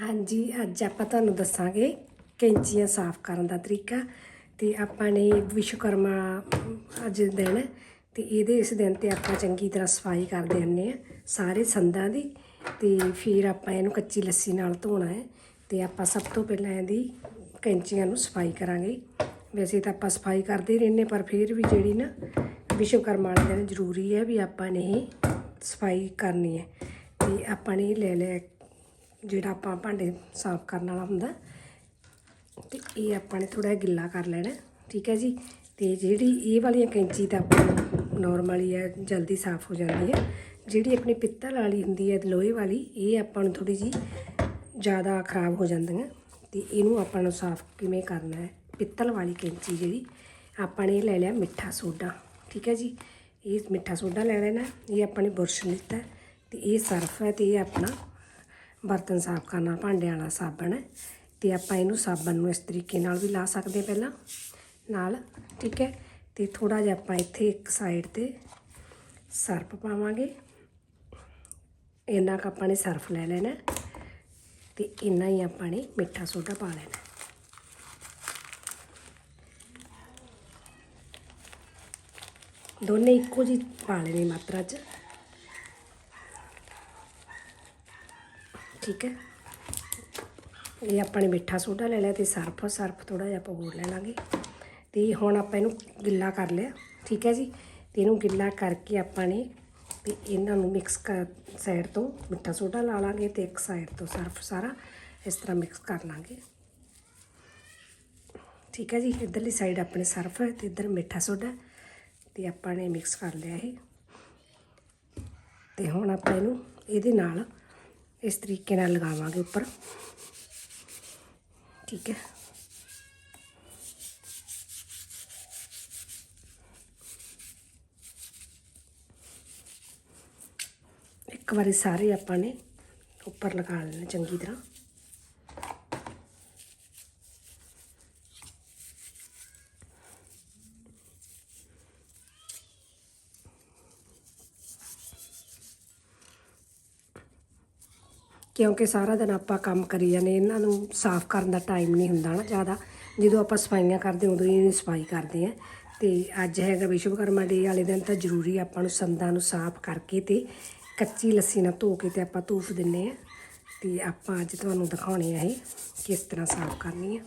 ਹਾਂਜੀ, ਅੱਜ ਆਪਾਂ ਤੁਹਾਨੂੰ ਦੱਸਾਂਗੇ ਕੈਂਚੀਆਂ ਸਾਫ਼ ਕਰਨ ਦਾ ਤਰੀਕਾ ਤੇ ਆਪਾਂ ਨੇ ਵਿਸ਼ਵਕਰਮਾ ਅੱਜ ਦਿਨ ਹੈ ਤੇ ਇਹਦੇ ਇਸ ਦਿਨ ਤੇ ਆਪਾਂ ਚੰਗੀ ਤਰ੍ਹਾਂ ਸਫ਼ਾਈ ਕਰਦੇ ਹੁੰਨੇ ਆ ਸਾਰੇ ਸੰਦਾਂ ਦੀ ਤੇ ਫਿਰ ਆਪਾਂ ਇਹਨੂੰ ਕੱਚੀ ਲੱਸੀ ਨਾਲ ਧੋਣਾ ਹੈ ਤੇ ਆਪਾਂ ਸਭ ਤੋਂ ਪਹਿਲਾਂ ਇਹਦੀ ਕੈਂਚੀਆਂ ਨੂੰ ਸਫ਼ਾਈ ਕਰਾਂਗੇ। ਵੈਸੇ ਤਾਂ ਆਪਾਂ ਸਫ਼ਾਈ ਕਰਦੇ ਹੀ ਰਹਿੰਦੇ ਪਰ ਫਿਰ ਵੀ ਜਿਹੜੀ ਨਾ ਵਿਸ਼ਵਕਰਮਾ ਵਾਲੇ ਦਿਨ ਜ਼ਰੂਰੀ ਹੈ ਵੀ ਆਪਾਂ ਨੇ ਸਫ਼ਾਈ ਕਰਨੀ ਹੈ ਤੇ ਆਪਾਂ ਨੇ ਇਹ ਲੈ ਲਿਆ ਜਿਹੜਾ ਆਪਾਂ ਭਾਂਡੇ ਸਾਫ਼ ਕਰਨ ਵਾਲਾ ਹੁੰਦਾ, ਤੇ ਇਹ ਆਪਾਂ ਨੇ ਥੋੜਾ ਗਿੱਲਾ ਕਰ ਲੈਣਾ, ਠੀਕ ਹੈ ਜੀ? ਤੇ ਜਿਹੜੀ ਇਹ ਵਾਲੀਆਂ ਕੈਂਚੀ ਤਾਂ ਆਪਾਂ ਨਾਰਮਲੀ ਹੈ ਜਲਦੀ ਸਾਫ਼ ਹੋ ਜਾਂਦੀ ਹੈ। ਜਿਹੜੀ ਆਪਣੀ ਪਿੱਤਲ ਵਾਲੀ ਹੁੰਦੀ ਹੈ, ਲੋਹੇ ਵਾਲੀ, ਇਹ ਆਪਾਂ ਨੂੰ ਥੋੜੀ ਜੀ ਜ਼ਿਆਦਾ ਖਰਾਬ ਹੋ ਜਾਂਦੀਆਂ। ਤੇ ਇਹਨੂੰ ਆਪਾਂ ਨੂੰ ਸਾਫ਼ ਕਿਵੇਂ ਕਰਨਾ ਹੈ? ਪਿੱਤਲ ਵਾਲੀ ਕੈਂਚੀ ਜਿਹੜੀ, ਆਪਾਂ ਨੇ ਇਹ ਲੈ ਲਿਆ ਮਿੱਠਾ ਸੋਡਾ, ਠੀਕ ਹੈ ਜੀ? ਇਹ ਮਿੱਠਾ ਸੋਡਾ ਲੈ ਲੈਣਾ, ਇਹ ਆਪਾਂ ਨੇ ਬੁਰਸ਼ ਲਿੱਤਾ ਹੈ ਤੇ ਇਹ ਸਰਫ ਹੈ ਤੇ ਇਹ ਆਪਣਾ ਬਰਤਨ ਸਾਫ਼ ਕਰਨਾ, ਭਾਂਡਿਆਂ ਵਾਲਾ ਸਾਬਣ ਹੈ ਤੇ ਆਪਾਂ ਇਹਨੂੰ ਸਾਬਣ ਨੂੰ ਇਸ ਤਰੀਕੇ ਨਾਲ ਵੀ ਲਾ ਸਕਦੇ ਪਹਿਲਾਂ, ਨਾਲ, ਠੀਕ ਹੈ? ਤੇ ਥੋੜਾ ਜਿਹਾ ਆਪਾਂ ਇੱਥੇ ਇੱਕ ਸਾਈਡ ਤੇ ਸਰਫ ਪਾਵਾਂਗੇ। ਇੰਨਾ ਕੁ ਆਪਾਂ ਨੇ ਸਰਫ ਲੈ ਲੈਣਾ ਤੇ ਇੰਨਾ ਹੀ ਆਪਾਂ ਨੇ ਮਿੱਠਾ ਸੋਡਾ ਪਾ ਲੈਣਾ। ਦੋਨੇ ਇੱਕੋ ਜਿਹੀ ਪਾ ਲੈਣੀ ਮਾਤਰਾ 'ਚ। ਠੀਕ ਹੈ। ਇਹ ਆਪਾਂ ਨੇ ਮਿੱਠਾ ਸੋਡਾ ਲੈ ਲਿਆ ਤੇ ਸਰਫ ਸਰਫ ਥੋੜਾ ਜਿਹਾ ਆਪਾਂ ਹੋਰ ਲੈ ਲਾਂਗੇ। ਤੇ ਹੁਣ ਆਪਾਂ ਇਹਨੂੰ ਗਿੱਲਾ ਕਰ ਲਿਆ, ਠੀਕ ਹੈ ਜੀ। ਤੇ ਇਹਨੂੰ ਗਿੱਲਾ ਕਰਕੇ ਆਪਾਂ ਨੇ ਤੇ ਇਹਨਾਂ ਨੂੰ ਮਿਕਸ ਕਰ ਸਾਈਡ ਤੋਂ ਮਿੱਠਾ ਸੋਡਾ ਲਾ ਲਾਂਗੇ ਤੇ ਇੱਕ ਸਾਈਡ ਤੋਂ ਸਰਫ ਸਾਰਾ ਇਸ ਤਰ੍ਹਾਂ ਮਿਕਸ ਕਰ ਲਾਂਗੇ। ਠੀਕ ਹੈ ਜੀ, ਇਧਰਲੀ ਸਾਈਡ ਆਪਣੇ ਸਰਫ ਹੈ ਤੇ ਇਧਰ ਮਿੱਠਾ ਸੋਡਾ ਤੇ ਆਪਾਂ ਨੇ ਮਿਕਸ ਕਰ ਲਿਆ ਇਹ। ਤੇ ਹੁਣ ਆਪਾਂ ਇਹਨੂੰ ਇਹਦੇ ਨਾਲ ਇਸ ਤਰੀਕੇ ਨਾਲ ਲਗਾਵਾਂਗੇ ਉੱਪਰ। ਠੀਕ ਹੈ। ਇੱਕ ਵਾਰੀ ਸਾਰੇ ਆਪਾਂ ਨੇ ਉੱਪਰ ਲਗਾ ਲੈਣੇ ਚੰਗੀ ਤਰ੍ਹਾਂ। ਕਿਉਂਕਿ ਸਾਰਾ ਦਿਨ ਆਪਾਂ ਕੰਮ ਕਰੀ ਜਾਂਦੇ, ਇਹਨਾਂ ਨੂੰ ਸਾਫ਼ ਕਰਨ ਦਾ ਟਾਈਮ ਨਹੀਂ ਹੁੰਦਾ ਨਾ ਜ਼ਿਆਦਾ। ਜਦੋਂ ਆਪਾਂ ਸਫਾਈਆਂ ਕਰਦੇ ਉਦੋਂ ਹੀ ਇਹਦੀ ਸਫ਼ਾਈ ਕਰਦੇ ਆ ਤੇ ਅੱਜ ਹੈਗਾ ਵਿਸ਼ਵਕਰਮਾ ਡੇ ਵਾਲੇ ਦਿਨ ਤਾਂ ਜ਼ਰੂਰੀ ਆਪਾਂ ਨੂੰ ਸੰਦਾਂ ਨੂੰ ਸਾਫ਼ ਕਰਕੇ ਤੇ ਕੱਚੀ ਲੱਸੀ ਨਾਲ ਧੋ ਕੇ ਤੇ ਆਪਾਂ ਧੂਫ ਦਿੰਨੇ ਆ ਤੇ ਆਪਾਂ ਅੱਜ ਤੁਹਾਨੂੰ ਦਿਖਾਉਣੇ ਆ ਇਹ ਕਿਸ ਤਰ੍ਹਾਂ ਸਾਫ਼ ਕਰਨੀ ਆ।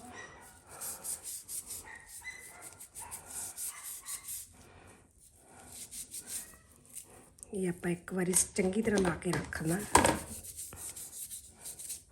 ਇਹ ਆਪਾਂ ਇੱਕ ਵਾਰੀ ਚੰਗੀ ਤਰ੍ਹਾਂ ਲਾ ਕੇ ਰੱਖਣਾ